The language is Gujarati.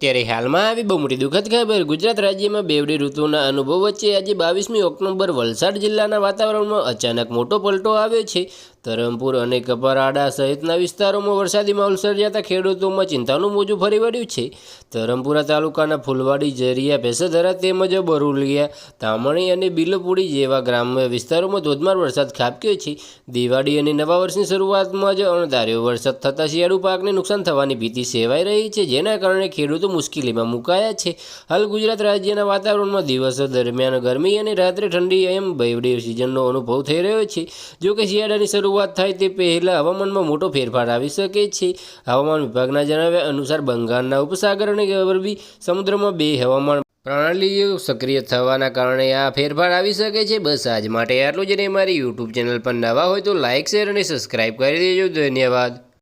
ત્યારે હાલમાં આવી બહુ મોટી દુઃખદ ખબર. ગુજરાત રાજ્યમાં બેવડી ઋતુના અનુભવ વચ્ચે આજે બાવીસમી ઓક્ટોબર વલસાડ જિલ્લાના વાતાવરણમાં અચાનક મોટો પલટો આવ્યો છે. ધરમપુર અને કપરાડા સહિતના વિસ્તારોમાં વરસાદી માહોલ સર્જાતા ખેડૂતોમાં ચિંતાનું મોજું ફરી વળ્યું છે. ધરમપુરા તાલુકાના ફૂલવાડી જરિયા ભેંસધરા તેમજ બરુલિયા તામણી અને બિલપુડી જેવા ગ્રામ્ય વિસ્તારોમાં ધોધમાર વરસાદ ખાબક્યો છે. દિવાળી અને નવા વર્ષની શરૂઆતમાં જ અણધાર્યો વરસાદ થતાં શિયાળુ પાકને નુકસાન થવાની ભીતિ સેવાઈ રહી છે, જેના કારણે ખેડૂતો મુશ્કેલીમાં મુકાયા છે. હાલ ગુજરાત રાજ્યના વાતાવરણમાં દિવસો દરમિયાન ગરમી અને રાત્રે ઠંડી એમ બેવડી સિઝનનો અનુભવ થઈ રહ્યો છે. જો કે શિયાળાની શરૂઆત થાય તે પહેલાં હવામાનમાં મોટો ફેરફાર આવી શકે છે. હવામાન વિભાગના જણાવ્યા અનુસાર બંગાળના ઉપસાગર અને અરબી સમુદ્રમાં બે હવામાન પ્રણાલીઓ સક્રિય થવાના કારણે આ ફેરફાર આવી શકે છે. બસ આજ માટે આટલું જ નહીં મારી યુટ્યુબ ચેનલ પર નવા હોય તો લાઇક શેર અને સબસ્ક્રાઇબ કરી દેજો. ધન્યવાદ.